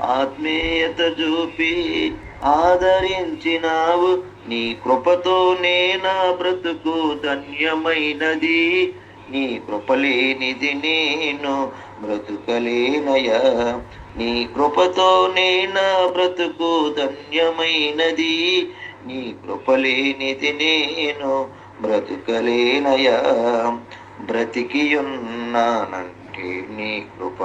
ఆత్మీయత చూపి ఆదరించినావు. నీ కృపతో నేనా బ్రతుకు ధన్యమైనది. నీ కృపలేనిది నేను బ్రతుకలేనయా నీ కృపతో నేనా బ్రతుకు ధన్యమైనది. నీ కృపలేనిది నేను బ్రతుకలేనయా బ్రతికియున్నానంటే నీ కృప.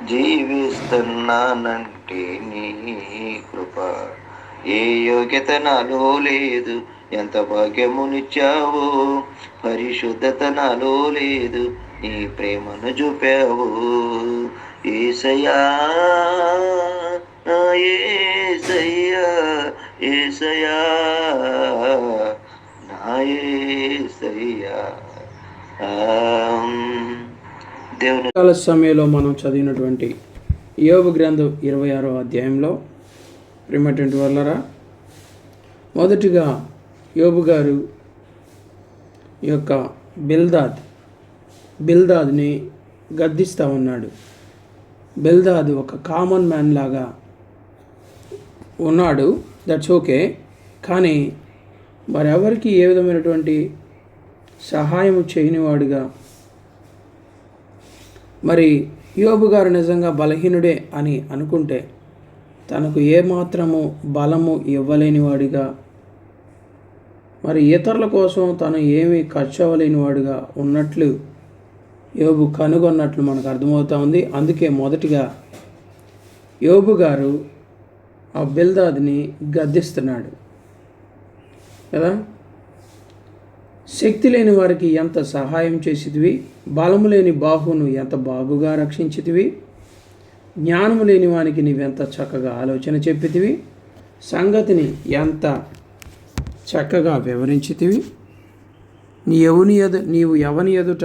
జీవిస్తున్నానంటే నీ కృప. ఏ యోగ్యత నాలో లేదు ఎంత భాగ్యమునిచ్చావు? పరిశుద్ధత నాలో లేదు నీ ప్రేమను చూపావు? ఏసయ్యా నా ఏసయ్యా ఏసయ్యా నా ఏసయ్యా. దేవుని కాల సమయంలో మనం చదివినటువంటి యోగ గ్రంథం ఇరవై ఆరో అధ్యాయంలో. ప్రిమటెంట్ వల్లరా మొదటిగా యోబు గారు యొక్క బిల్దాద్ బిల్దాద్ని గద్దిస్తూ ఉన్నాడు. బిల్దాద్ ఒక కామన్ మ్యాన్ లాగా ఉన్నాడు. దట్స్ ఓకే కానీ మరెవరికి ఏ విధమైనటువంటి సహాయం చేయనివాడుగా మరి యోబు గారు నిజంగా బలహీనుడే అని అనుకుంటే తనకు ఏమాత్రము బలము ఇవ్వలేనివాడిగా మరి ఇతరుల కోసం తను ఏమీ ఖర్చు అవ్వలేనివాడుగా ఉన్నట్లు యోబు కనుగొన్నట్లు మనకు అర్థమవుతా ఉంది. అందుకే మొదటిగా యోబు గారు ఆ బిల్దాదిని గద్దిస్తున్నాడు. కదా? శక్తి లేని వారికి ఎంత సహాయం చేసిదివి బలము లేని బాహును ఎంత బాగుగా రక్షించితివి? జ్ఞానము లేని వానికి నీవెంత చక్కగా ఆలోచన చెప్పితివి? సంగతిని ఎంత చక్కగా వివరించితివి? నీ ఎవని ఎదు నీవు ఎవని ఎదుట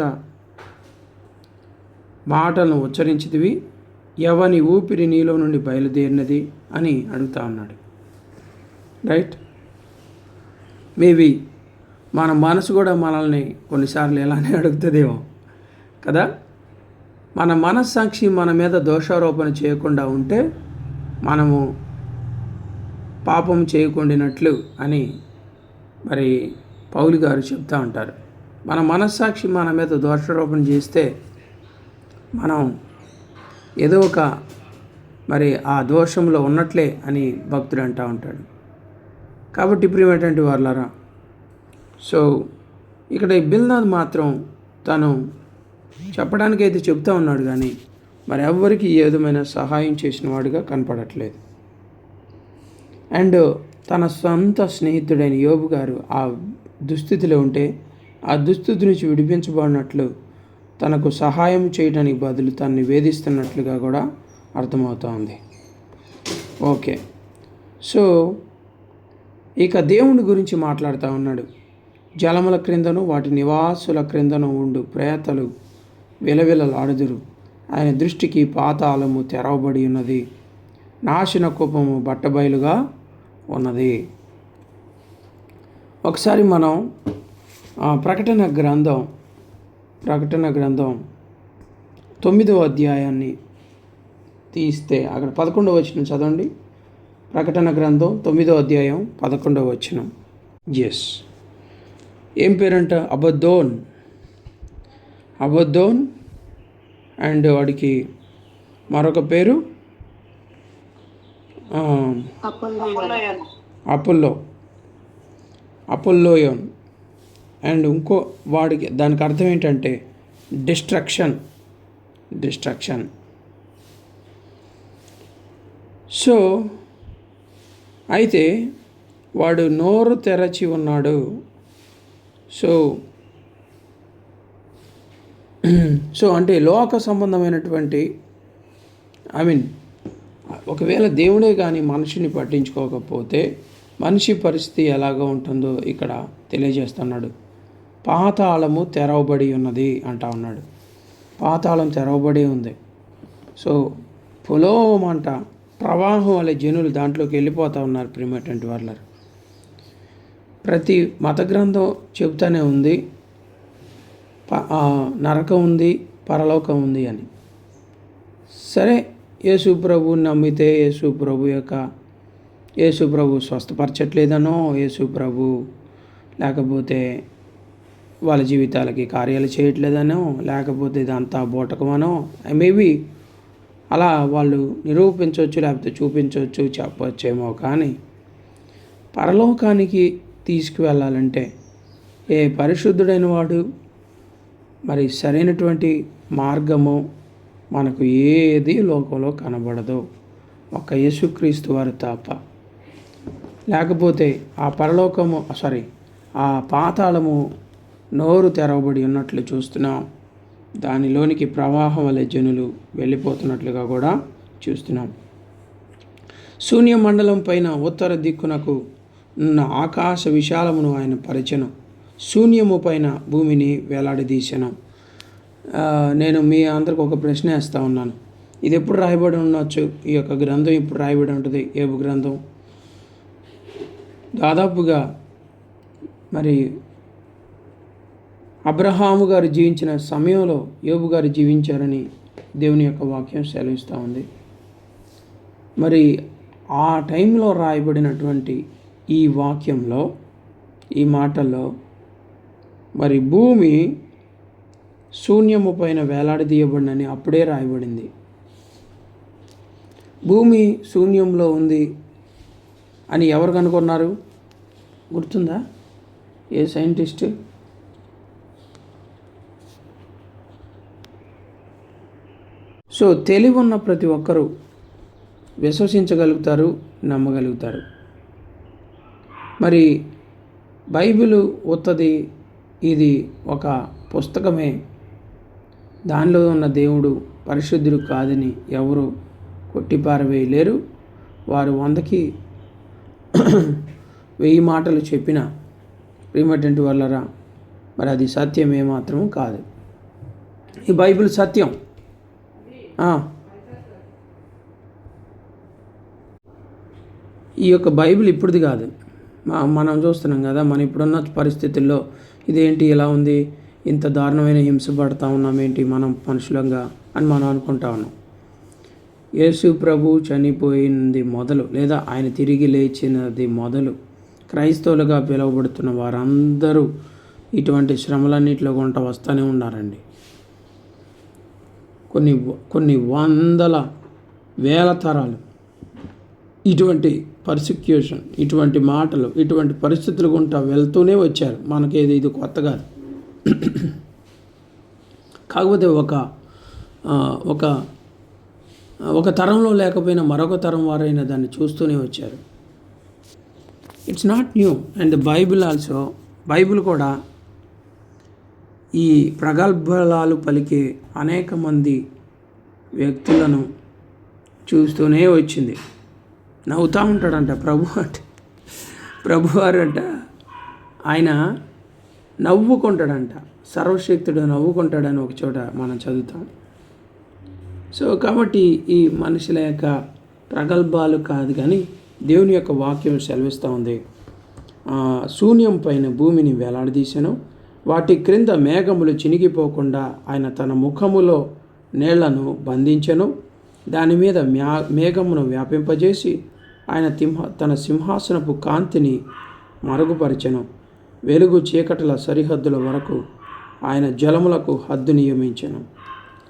మాటలను ఉచ్చరించితివి? ఎవని ఊపిరి నీలో నుండి బయలుదేరినది? అని అడుగుతా ఉన్నాడు. రైట్? మేబీ మన మనసు కూడా మనల్ని కొన్నిసార్లు ఇలానే అడుగుతుందేమో. కదా? మన మనస్సాక్షి మన మీద దోషారోపణ చేయకుండా ఉంటే మనము పాపం చేయకుండినట్లు అని మరి పౌలు గారు చెప్తూ ఉంటారు. మన మనస్సాక్షి మన మీద దోషారోపణ చేస్తే మనం ఏదో ఒక మరి ఆ దోషంలో ఉన్నట్లే అని భక్తుడు అంటూ ఉంటాడు. కాబట్టి ప్రియమైనటువంటి వాళ్ళారా సో ఇక్కడ ఈ బిల్నాథ్ మాత్రం తను చెప్పడానికి అయితే చెప్తా ఉన్నాడు కానీ మరి ఎవ్వరికి ఏ విధమైన సహాయం చేసిన వాడుగా కనపడట్లేదు. అండ్ తన సొంత స్నేహితుడైన యోబు గారు ఆ దుస్థితిలో ఉంటే ఆ దుస్థితి నుంచి విడిపించబడినట్లు తనకు సహాయం చేయడానికి బదులు తనని వేధిస్తున్నట్లుగా కూడా అర్థమవుతోంది ఓకే సో ఇక దేవుని గురించి మాట్లాడుతూ ఉన్నాడు. జలముల క్రిందను వాటి నివాసుల క్రిందను ఉండు. ప్రేతలు విలవిలలాడుదురు. ఆయన దృష్టికి పాతాళము తెరవబడి ఉన్నది. నాశన కోపము బట్టబయలుగా ఉన్నది. ఒకసారి మనం ప్రకటన గ్రంథం ప్రకటన గ్రంథం తొమ్మిదవ అధ్యాయాన్ని తీస్తే అక్కడ పదకొండవ వచనం చదవండి. ప్రకటన గ్రంథం తొమ్మిదవ అధ్యాయం పదకొండవ వచనం. ఎస్ ఏం పేరంట? అబద్దోన్. అబద్దోన్ అండ్ వాడికి మరొక పేరు? అపోల్లో అపోల్లోయోన్ అండ్ ఇంకో వాడికి దానికి అర్థం ఏంటంటే డిస్ట్రక్షన్. డిస్ట్రక్షన్. సో అయితే వాడు నోరు తెరచి ఉన్నాడు. సో సో అంటే లోక సంబంధమైనటువంటి ఐ మీన్ ఒకవేళ దేవుడే కానీ మనిషిని పట్టించుకోకపోతే మనిషి పరిస్థితి ఎలాగో ఉంటుందో ఇక్కడ తెలియజేస్తున్నాడు. పాతాళము తెరవబడి ఉన్నది అంటా ఉన్నాడు. పాతాళం తెరవబడి ఉంది. సో పొలోమంట ప్రవాహం వల్ల జనులు దాంట్లోకి వెళ్ళిపోతూ ఉన్నారు ప్రిమేటెంట్ వర్లర్. ప్రతి మత గ్రంథం చెబుతూనే ఉంది. ప- నరకం ఉంది పరలోకం ఉంది అని. సరే యేసు ప్రభుని నమ్మితే యేసు ప్రభు యొక్క యేసు ప్రభు స్వస్థపరచట్లేదనో యేసు ప్రభు లేకపోతే వాళ్ళ జీవితాలకి కార్యాలు చేయట్లేదనో లేకపోతే ఇదంతా బూటకమనో మేబీ అలా వాళ్ళు నిరూపించవచ్చు లేకపోతే చూపించవచ్చు చెప్పవచ్చేమో కానీ పరలోకానికి తీసుకువెళ్ళాలంటే ఏ పరిశుద్ధుడైన వాడు మరి సరైనటువంటి మార్గము మనకు ఏది లోకంలో కనబడదు. ఒక యేసుక్రీస్తు వారు తప్ప. లేకపోతే ఆ పరలోకము సారీ ఆ పాతాళము నోరు తెరవబడి ఉన్నట్లు చూస్తున్నాం. దానిలోనికి ప్రవాహం వలె జనులు వెళ్ళిపోతున్నట్లుగా కూడా చూస్తున్నాం. శూన్య మండలం పైన ఉత్తర దిక్కునకు ఉన్న ఆకాశ విశాలమును ఆయన పరిచను. శూన్యము పైన భూమిని వేలాడదీశాను నేను మీ అందరికి ఒక ప్రశ్న వేస్తూ ఉన్నాను. ఇది ఎప్పుడు రాయబడి ఉండొచ్చు? ఈ యొక్క గ్రంథం ఇప్పుడు రాయబడి ఉంటుంది? ఏబు గ్రంథం? దాదాపుగా మరి అబ్రహాము గారు జీవించిన సమయంలో యోబు గారు జీవించారని దేవుని యొక్క వాక్యం సెలవిస్తూ ఉంది. మరి ఆ టైంలో రాయబడినటువంటి ఈ వాక్యంలో ఈ మాటల్లో మరి భూమి శూన్యము పైన వేలాడదీయబడినని అప్పుడే రాయబడింది. భూమి శూన్యంలో ఉంది అని ఎవరు కనుగొన్నారు? గుర్తుందా? ఏ సైంటిస్ట్? సో తెలివి ఉన్న ప్రతి ఒక్కరూ విశ్వసించగలుగుతారు నమ్మగలుగుతారు. మరి బైబిల్ ఉత్తది ఇది ఒక పుస్తకమే. దానిలో ఉన్న దేవుడు పరిశుద్ధుడు కాదని ఎవరు కొట్టిపారవేయలేరు. వారు వందకి వెయ్యి మాటలు చెప్పిన ప్రియమటువంటి వాళ్ళరా మరి అది సత్యం ఏమాత్రం కాదు. ఈ బైబిల్ సత్యం. ఈ యొక్క బైబిల్ ఇప్పుడుది కాదు. మనం చూస్తున్నాం కదా మన ఇప్పుడున్న పరిస్థితుల్లో ఇదేంటి ఇలా ఉంది ఇంత దారుణమైన హింస పడతా ఉన్నాం ఏంటి మనం మనుషులంగా అని మనం అనుకుంటా ఉన్నాం. యేసు ప్రభు చనిపోయింది మొదలు లేదా ఆయన తిరిగి లేచినది మొదలు క్రైస్తవులుగా పిలువబడుతున్న వారందరూ ఇటువంటి శ్రమలన్నింటిలో గుంట వస్తూనే ఉన్నారండి. కొన్ని కొన్ని వందల వేల తరాలు ఇటువంటి పర్సిక్యూషన్ ఇటువంటి మాటలు ఇటువంటి పరిస్థితులు గుంటా వెళ్తూనే వచ్చారు. మనకేది ఇది కొత్త కాదు. కాకపోతే ఒక ఒక ఒక తరంలో లేకపోయినా మరొక తరం వారైనా దాన్ని చూస్తూనే వచ్చారు. It's not new and the Bible also Bible కూడా ఈ ప్రగల్భాలు పలికే అనేక మంది వ్యక్తులను చూస్తూనే వచ్చింది. నవ్వుతూ ఉంటాడంట ప్రభు అంటే. ప్రభువారు అంట ఆయన నవ్వుకుంటాడంట. సర్వశక్తుడు నవ్వుకుంటాడని ఒక చోట మనం చదువుతాం. సో కాబట్టి ఈ మనుషుల యొక్క ప్రగల్భాలు కాదు కానీ దేవుని యొక్క వాక్యం సెలవిస్తూ ఉంది. శూన్యం పైన భూమిని వేలాడదీశాను. వాటి క్రింద మేఘములు చినిగిపోకుండా ఆయన తన ముఖములో నీళ్ళను బంధించెను. దాని మీద మ్యా మేఘమును వ్యాపింపజేసి ఆయన తింహ తన సింహాసనపు కాంతిని మరుగుపరిచెను. వెలుగు చీకటల సరిహద్దుల వరకు ఆయన జలములకు హద్దు నియమించెను.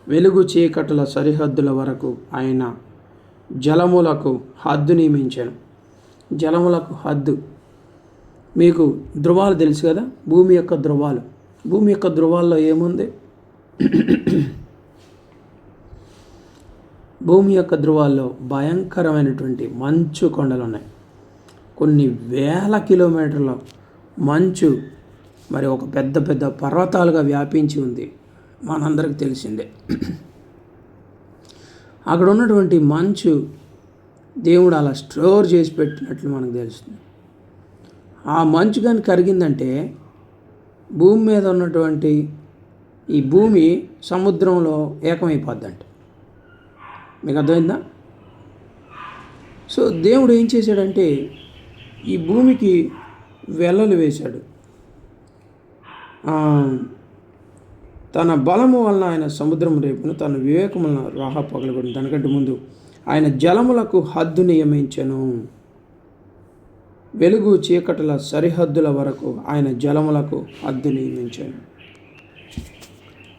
వెలుగు చీకటల సరిహద్దుల వరకు ఆయన జలములకు హద్దు నియమించాను. జలములకు హద్దు. మీకు ధృవాలు తెలుసు కదా? భూమి యొక్క ధృవాలు భూమి యొక్క ధృవాల్లో ఏముంది? భూమి యొక్క ధృవాల్లో భయంకరమైనటువంటి మంచు కొండలు ఉన్నాయి కొన్ని వేల కిలోమీటర్ల మంచు మరి ఒక పెద్ద పెద్ద పర్వతాలుగా వ్యాపించి ఉంది. మనందరికి తెలిసిందే. అక్కడ ఉన్నటువంటి మంచు దేవుడు అలా స్టోర్ చేసి పెట్టినట్లు మనకు తెలుస్తుంది. ఆ మంచు కానీ కరిగిందంటే భూమి మీద ఉన్నటువంటి ఈ భూమి సముద్రంలో ఏకమైపోద్దంట. మీకు అర్థమైందా? సో దేవుడు ఏం చేశాడంటే ఈ భూమికి వెల్లలు వేశాడు. తన బలము వలన ఆయన సముద్రం రేపును తన వివేకం వలన రాహ పగలగొడు దానికంటే ముందు ఆయన జలములకు హద్దు నియమించను. వెలుగు చీకటుల సరిహద్దుల వరకు ఆయన జలములకు హద్దు నియమించాను.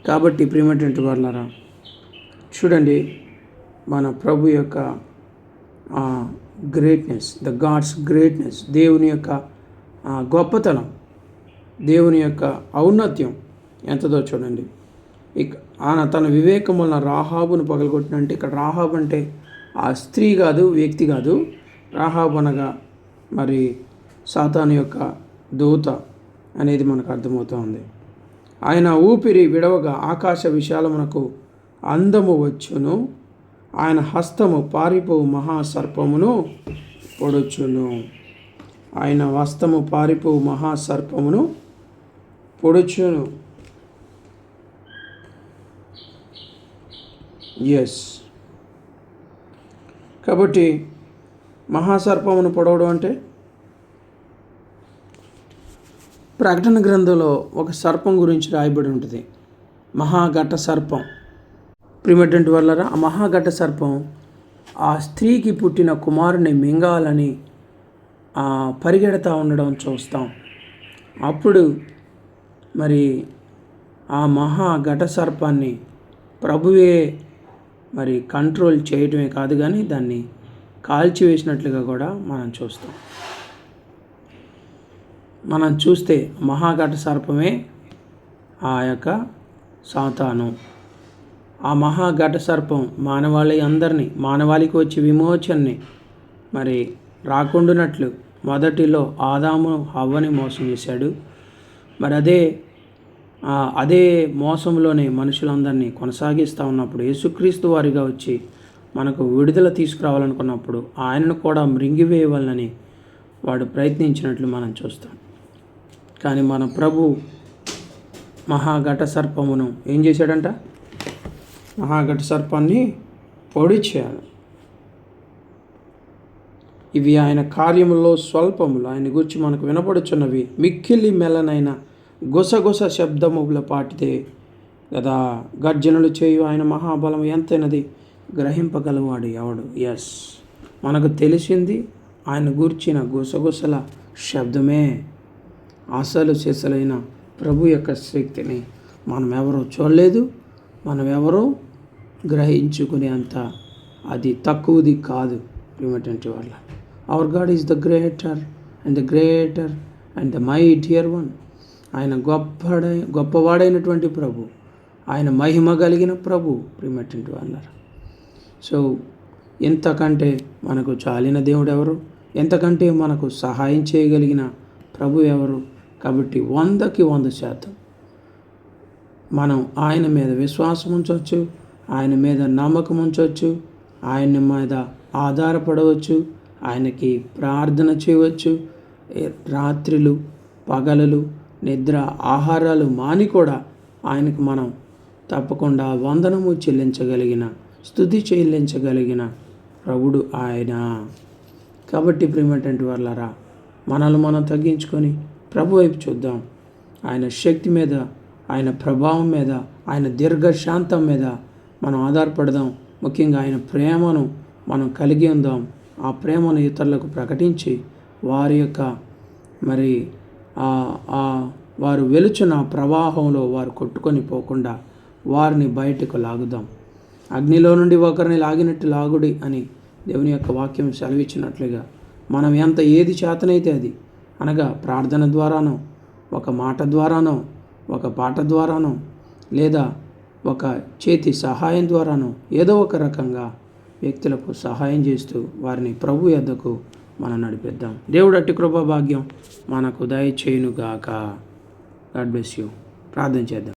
కాబట్టి ప్రియమైనటువంటి వాళ్ళరా చూడండి మన ప్రభు యొక్క గ్రేట్నెస్ ద గాడ్స్ గ్రేట్నెస్ దేవుని యొక్క గొప్పతనం దేవుని యొక్క ఔన్నత్యం ఎంతదో చూడండి. ఇక ఆయన తన వివేకం వలన రాహాబును పగలగొట్టినంటే ఇక్కడ రాహాబ్ అంటే ఆ స్త్రీ కాదు వ్యక్తి కాదు. రాహాబ్ అనగా మరి సాతాను యొక్క దూత అనేది మనకు అర్థమవుతూ ఉంది. ఆయన ఊపిరి విడవగా ఆకాశ విశాలమునకు అందము వచ్చును. ఆయన హస్తము పారిపోవు మహాసర్పమును పొడుచును. ఆయన హస్తము పారిపోవు మహాసర్పమును పొడుచును. ఎస్ కాబట్టి మహాసర్పమును పొడవడం అంటే ప్రకటన గ్రంథంలో ఒక సర్పం గురించి రాయబడి ఉంటుంది. మహాఘట సర్పం ప్రిమటెంట్ వల్లరా ఆ మహాఘట సర్పం ఆ స్త్రీకి పుట్టిన కుమారుని మింగాలని ఆ, పరిగెడతా ఉండడం చూస్తాం. అప్పుడు మరి ఆ మహా ఘట సర్పాన్ని ప్రభువే మరి కంట్రోల్ చేయటమే కాదు కానీ దాన్ని కాల్చివేసినట్లుగా కూడా మనం చూస్తాం. మనం చూస్తే మహాఘట సర్పమే ఆ యొక్క సాతాను. ఆ మహాఘట సర్పం మానవాళి అందరినీ మానవాళికి వచ్చి విమోచనని మరి రాకుండునట్లు మొదటిలో ఆదాము హవ్వని మోసం చేశాడు. మరి అదే అదే మోసంలోనే మనుషులందరినీ కొనసాగిస్తూ ఉన్నప్పుడు యేసుక్రీస్తు వారిగా వచ్చి మనకు విడుదల తీసుకురావాలనుకున్నప్పుడు ఆయనను కూడా మృంగివేయవాలని వాడు ప్రయత్నించినట్లు మనం చూస్తాం. కానీ మన ప్రభు మహాఘట సర్పమును ఏం చేశాడంట? మహాఘట సర్పాన్ని పొడిచాడు ఇవి ఆయన కార్యములో స్వల్పములు. ఆయన గురించి మనకు వినపడుచున్నవి మిక్కిలి మెల్లనైన గుసగుస శబ్దముల పాటితే కదా గర్జనలు చేయు ఆయన మహాబలం ఎంతైనది? గ్రహింపగలవాడు ఎవడు? ఎస్ మనకు తెలిసింది ఆయన గూర్చిన గుసగుసల శబ్దమే అసలు సిసలైన ప్రభు యొక్క శక్తిని. మనం ఎవరూ చూడలేదు. మనం ఎవరూ గ్రహించుకునే అంత అది తక్కువది కాదు ప్రిమటెంట్ వాళ్ళ. Our God is the greater and the greater and the mightier one ఆయన గొప్పడై గొప్పవాడైనటువంటి ప్రభు. ఆయన మహిమ కలిగిన ప్రభు ప్రిమటెంట్ వాళ్ళారు సో ఎంతకంటే మనకు చాలిన దేవుడు ఎవరు? ఎంతకంటే మనకు సహాయం చేయగలిగిన ప్రభు ఎవరు? కాబట్టి వందకి వంద శాతం మనం ఆయన మీద విశ్వాసం ఉంచవచ్చు ఆయన మీద నమ్మకం ఉంచవచ్చు ఆయన మీద ఆధారపడవచ్చు ఆయనకి ప్రార్థన చేయవచ్చు. రాత్రులు పగలులు నిద్ర ఆహారాలు మాని కూడా ఆయనకు మనం తప్పకుండా వందనము చెల్లించగలిగిన స్థుతి చెల్లించగలిగిన ప్రభుడు ఆయన. కాబట్టి ప్రేమటువంటి వాళ్ళరా మనల్ని మనం తగ్గించుకొని ప్రభు వైపు చూద్దాం. ఆయన శక్తి మీద ఆయన ప్రభావం మీద ఆయన దీర్ఘశాంతం మీద మనం ఆధారపడదాం. ముఖ్యంగా ఆయన ప్రేమను మనం కలిగి ఉందాం. ఆ ప్రేమను ఇతరులకు ప్రకటించి వారి యొక్క మరి ఆ- వారు వెలుచున్న ప్రవాహంలో వారు కొట్టుకొని పోకుండా వారిని బయటకు లాగుదాం. అగ్నిలో నుండి ఒకరిని లాగినట్టు లాగుడి అని దేవుని యొక్క వాక్యం సెలవిచ్చినట్లుగా మనం ఎంత ఏది చేతనైతే అది అనగా ప్రార్థన ద్వారానో ఒక మాట ద్వారానో ఒక పాట ద్వారానో లేదా ఒక చేతి సహాయం ద్వారాను ఏదో ఒక రకంగా వ్యక్తులకు సహాయం చేస్తూ వారిని ప్రభు యొద్దకు మనం నడిపిద్దాం. దేవుడు అట్టి కృపా భాగ్యం మనకు దయచేయునుగాక. God bless you. ప్రార్థన చేద్దాం.